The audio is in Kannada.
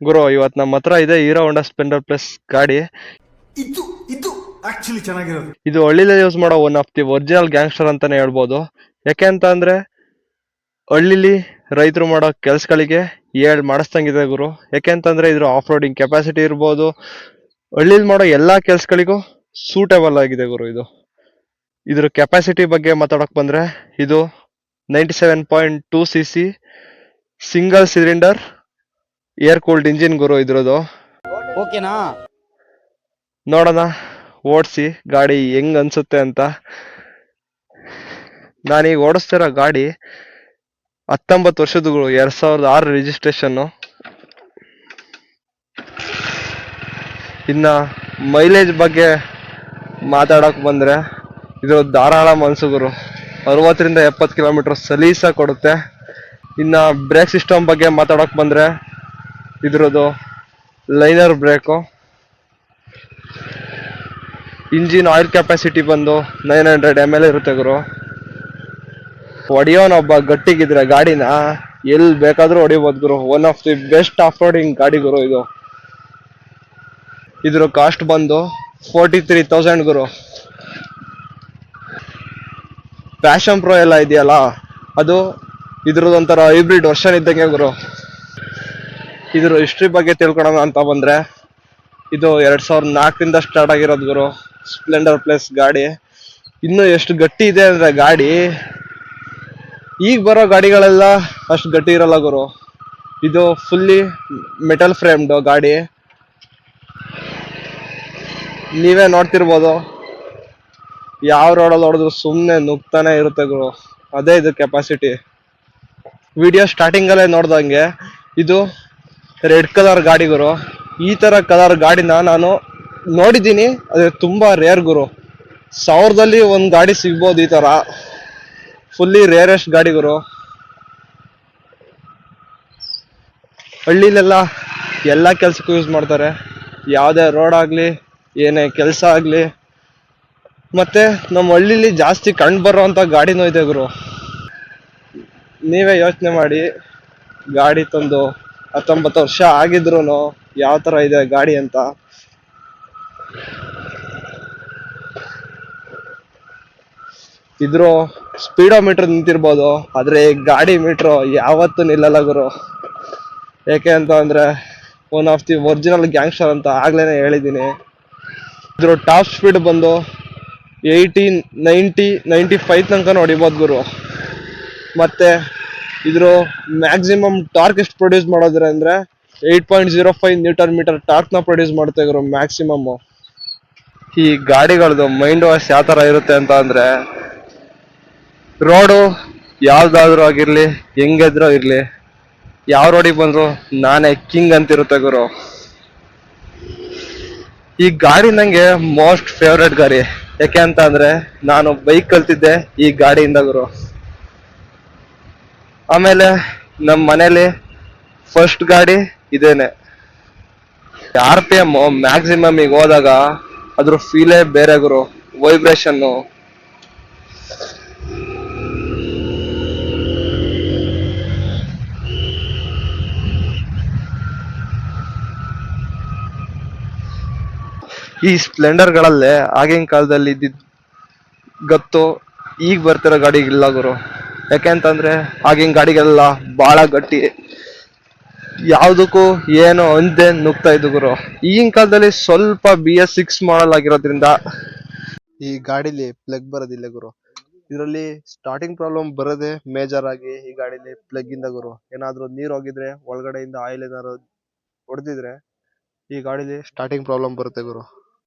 ಗುರು ಇವತ್ತು ನಮ್ಮ ಹತ್ರ ಇದೆ ಹೀರೋ ಹೋಂಡಾ ಸ್ಪೆಂಡರ್ ಪ್ಲಸ್ ಗಾಡಿ. ಇದು ಇದು ಆಕ್ಚುಲಿ ಚೆನ್ನಾಗಿರೋದು. ಇದು ಹಳ್ಳಿಲೇ ಯೂಸ್ ಮಾಡೋ one of the original gangster ಅಂತಾನೆ ಹೇಳ್ಬೋದು. ಯಾಕೆ ಅಂತ ಅಂದ್ರೆ ಹಳ್ಳಿಲಿ ರೈತರು ಮಾಡೋ ಕೆಲಸಗಳಿಗೆ ಹೇಳ್ ಮಾಡಿಸ್ದಂಗಿದೆ ಗುರು. ಯಾಕೆ ಅಂತಂದ್ರೆ ಇದ್ರ ಆಫ್ ರೋಡಿಂಗ್ ಕೆಪಾಸಿಟಿ ಇರ್ಬೋದು. ಹಳ್ಳಿಲಿ ಮಾಡೋ ಎಲ್ಲಾ ಕೆಲಸಗಳಿಗೂ ಸೂಟೇಬಲ್ ಆಗಿದೆ ಗುರು ಇದು. ಇದ್ರ ಕೆಪಾಸಿಟಿ ಬಗ್ಗೆ ಮಾತಾಡಕ್ ಬಂದ್ರೆ ಇದು ninety seven point two C C single cylinder air cooled engine ಗುರು ಇದ್ರದ್ದು ಓಕೆನಾ? ನೋಡೋಣ ಓಡಿಸಿ ಗಾಡಿ ಹೆಂಗ್ ಅನ್ಸುತ್ತೆ ಅಂತ. ನಾನೀಗ ಓಡಿಸ್ತಿರೋ ಗಾಡಿ ಹತ್ತೊಂಬತ್ತು ವರ್ಷದ ಎರಡ್ ಸಾವಿರದ ಆರು ರಿಜಿಸ್ಟ್ರೇಷನ್ ಇನ್ನ ಮೈಲೇಜ್ ಬಗ್ಗೆ ಮಾತಾಡಕ್ ಬಂದ್ರೆ ಇದು ಧಾರಾಳ ಮನ್ಸುಗುರು ಅರವತ್ತರಿಂದ ಎಪ್ಪತ್ತು ಕಿಲೋಮೀಟರ್ ಸಲೀಸ ಕೊಡುತ್ತೆ. ಇನ್ನ ಬ್ರೇಕ್ ಸಿಸ್ಟಮ್ ಬಗ್ಗೆ ಮಾತಾಡಕ್ ಬಂದ್ರೆ ಇದ್ರದ್ದು liner brake engine oil capacity ಬಂದು ನೈನ್ ಹಂಡ್ರೆಡ್ ಎಂ ಎಲ್ ಇರುತ್ತೆ ಗುರು. ಹೊಡಿಯೋನೊಬ್ಬ ಗಟ್ಟಿಗಿದ್ರೆ ಗಾಡಿನ ಎಲ್ಲಿ ಬೇಕಾದರೂ ಹೊಡಿಬೋದು ಗುರು. One of the best off roading ಗಾಡಿ ಗುರು ಇದು. ಇದ್ರ ಕಾಸ್ಟ್ ಬಂದು ಫೋರ್ಟಿ ತ್ರೀ ತೌಸಂಡ್ ಗುರು. ಪ್ಯಾಷನ್ ಪ್ರೋ ಎಲ್ಲ ಇದೆಯಲ್ಲ, ಅದು ಇದ್ರದೊಂಥರ ಹೈಬ್ರಿಡ್ ವರ್ಷನ್ ಇದ್ದಂಗೆ ಗುರು. ಇದ್ರ ಹಿಸ್ಟ್ರಿ ಬಗ್ಗೆ ತಿಳ್ಕೊಳೋಣ ಅಂತ ಬಂದ್ರೆ, ಇದು ಎರಡ್ ಸಾವಿರದ ನಾಲ್ಕರಿಂದ ಸ್ಟಾರ್ಟ್ ಆಗಿರೋದು ಗುರು. ಸ್ಪ್ಲೆಂಡರ್ ಪ್ಲಸ್ ಗಾಡಿ. ಇನ್ನು ಎಷ್ಟು ಗಟ್ಟಿ ಇದೆ ಅಂದ್ರೆ ಗಾಡಿ, ಈಗ ಬರೋ ಗಾಡಿಗಳೆಲ್ಲ ಅಷ್ಟು ಗಟ್ಟಿ ಇರಲ್ಲ ಗುರು. ಇದು ಫುಲ್ಲಿ ಮೆಟಲ್ ಫ್ರೇಮ್ಡ್ ಗಾಡಿ. ನೀವೇ ನೋಡ್ತಿರ್ಬೋದು. ಯಾವ ರೋಡಲ್ಲಿ ಹೊಡೆದ್ರು ಸುಮ್ಮನೆ ನುಗ್ತಾನೆ ಇರುತ್ತೆ ಗುರು. ಅದೇ ಇದು ಕೆಪಾಸಿಟಿ ವಿಡಿಯೋ ಸ್ಟಾರ್ಟಿಂಗ್ ಅಲ್ಲೇ ನೋಡ್ದಂಗೆ, ಇದು ರೆಡ್ ಕಲರ್ ಗಾಡಿ ಗುರು. ಈ ತರ ಕಲರ್ ಗಾಡಿನ ನಾನು ನೋಡಿದ್ದೀನಿ. ಅದೇ ತುಂಬಾ ರೇರ್ ಗುರು. ಸಾವಿರದಲ್ಲಿ ಒಂದು ಗಾಡಿ ಸಿಗ್ಬೋದು ಈ ತರ. ಫುಲ್ಲಿ ರೇರೆಸ್ಟ್ ಗಾಡಿ ಗುರು. ಹಳ್ಳಿಲೆಲ್ಲ ಎಲ್ಲ ಕೆಲ್ಸಕ್ಕೂ ಯೂಸ್ ಮಾಡ್ತಾರೆ. ಯಾವುದೇ ರೋಡ್ ಆಗಲಿ, ಏನೇ ಕೆಲಸ ಆಗಲಿ. ಮತ್ತೆ ನಮ್ಮ ಹಳ್ಳಿಲಿ ಜಾಸ್ತಿ ಕಂಡು ಬರೋವಂಥ ಗಾಡಿನೂ ಇದೆ ಗುರು. ನೀವೇ ಯೋಚನೆ ಮಾಡಿ ಗಾಡಿ ತಂದು ಹತ್ತೊಂಬತ್ತು ವರ್ಷ ಆಗಿದ್ರು ಯಾವ ತರ ಇದೆ ಗಾಡಿ ಅಂತ? ಇದ್ರು ಸ್ಪೀಡೋ ಮೀಟರ್ ನಿಂತಿರ್ಬೋದು, ಆದ್ರೆ ಗಾಡಿ ಮೀಟರ್ ಯಾವತ್ತೂ ನಿಲ್ಲಲ್ಲ ಗುರು. ಯಾಕೆ ಅಂತ ಅಂದ್ರೆ one of the original gangster ಅಂತ ಆಗ್ಲೇನೆ ಹೇಳಿದ್ದೀನಿ. ಇದ್ರ ಟಾಪ್ ಸ್ಪೀಡ್ ಬಂದು ಏಯ್ಟಿ ನೈಂಟಿ ನೈಂಟಿ ಫೈವ್ ತನಕ ನೋಡಿಬೋದು ಗುರು. ಮತ್ತೆ ಇದ್ರ ಮ್ಯಾಕ್ಸಿಮಮ್ ಟಾರ್ಕ್ ಎಷ್ಟು ಪ್ರೊಡ್ಯೂಸ್ ಮಾಡೋದ್ರೆ ಅಂದ್ರೆ eight point zero five newton metre ಟಾರ್ಕ್ನ produce ಮಾಡ್ತಾ ಇದ್ರು ಮ್ಯಾಕ್ಸಿಮಮ್ ಈ ಗಾಡಿಗಳದ್ದು ಮೈಂಡ್ ವಾಶ್ ಯಾವ ತರ ಇರುತ್ತೆ ಅಂತ ಅಂದ್ರೆ ರೋಡು ಯಾವ್ದಾದ್ರು ಆಗಿರ್ಲಿ, ಹೆಂಗಿದ್ರೂ ಇರ್ಲಿ, ಯಾವ ರೋಡಿಗೆ ಬಂದ್ರು ನಾನೇ ಕಿಂಗ್ ಅಂತಿರುತ್ತೆ ಗುರು. ಈ ಗಾಡಿ ನಂಗೆ ಮೋಸ್ಟ್ ಫೇವ್ರೆಟ್ ಗಾಡಿ. ಯಾಕೆ ಅಂತ ಅಂದ್ರೆ ನಾನು ಬೈಕ್ ಕಲ್ತಿದ್ದೆ ಈ ಗಾಡಿಯಿಂದ ಗುರು. ಆಮೇಲೆ ನಮ್ಮ ಮನೇಲಿ ಫಸ್ಟ್ ಗಾಡಿ ಇದೇನೆ. ಆರ್ ಪಿ ಎಂ ಮ್ಯಾಕ್ಸಿಮಮ್ ಈಗ ಹೋದಾಗ ಅದ್ರ ಫೀಲೇ ಬೇರೆ ಗುರು ವೈಬ್ರೇಷನ್ ಈ ಸ್ಪ್ಲೆಂಡರ್ಗಳಲ್ಲೇ ಆಗಿನ ಕಾಲದಲ್ಲಿ ಇದ್ದಿದ್ದು ಗತ್ತು, ಈಗ ಬರ್ತಿರೋ ಗಾಡಿಗಿಲ್ಲ ಗುರು. ಯಾಕೆಂತಂದ್ರೆ ಆಗಿನ ಗಾಡಿಗೆಲ್ಲ ಬಹಳ ಗಟ್ಟಿ. ಯಾವುದಕ್ಕೂ ಏನು ಅಂದೆ ನುಗ್ತಾ ಇದ್ದು ಗುರು. ಈಗಿನ ಕಾಲದಲ್ಲಿ ಸ್ವಲ್ಪ ಬಿ ಎಸ್ ಸಿಕ್ಸ್ ಮಾಡಲ್ ಆಗಿರೋದ್ರಿಂದ ಈ ಗಾಡಿಲಿ ಪ್ಲಗ್ ಬರೋದಿಲ್ಲ ಗುರು. ಇದರಲ್ಲಿ ಸ್ಟಾರ್ಟಿಂಗ್ ಪ್ರಾಬ್ಲಮ್ ಬರೋದೇ ಮೇಜರ್ ಆಗಿ ಈ ಗಾಡಿಲಿ ಪ್ಲಗ್ ಇಂದ ಗುರು. ಏನಾದ್ರೂ ನೀರು ಹೋಗಿದ್ರೆ ಒಳಗಡೆಯಿಂದ ಆಯಿಲ್ ಏನಾದ್ರು ಹೊಡೆದಿದ್ರೆ ಈ ಗಾಡಿಲಿ ಸ್ಟಾರ್ಟಿಂಗ್ ಪ್ರಾಬ್ಲಮ್ ಬರುತ್ತೆ ಗುರು.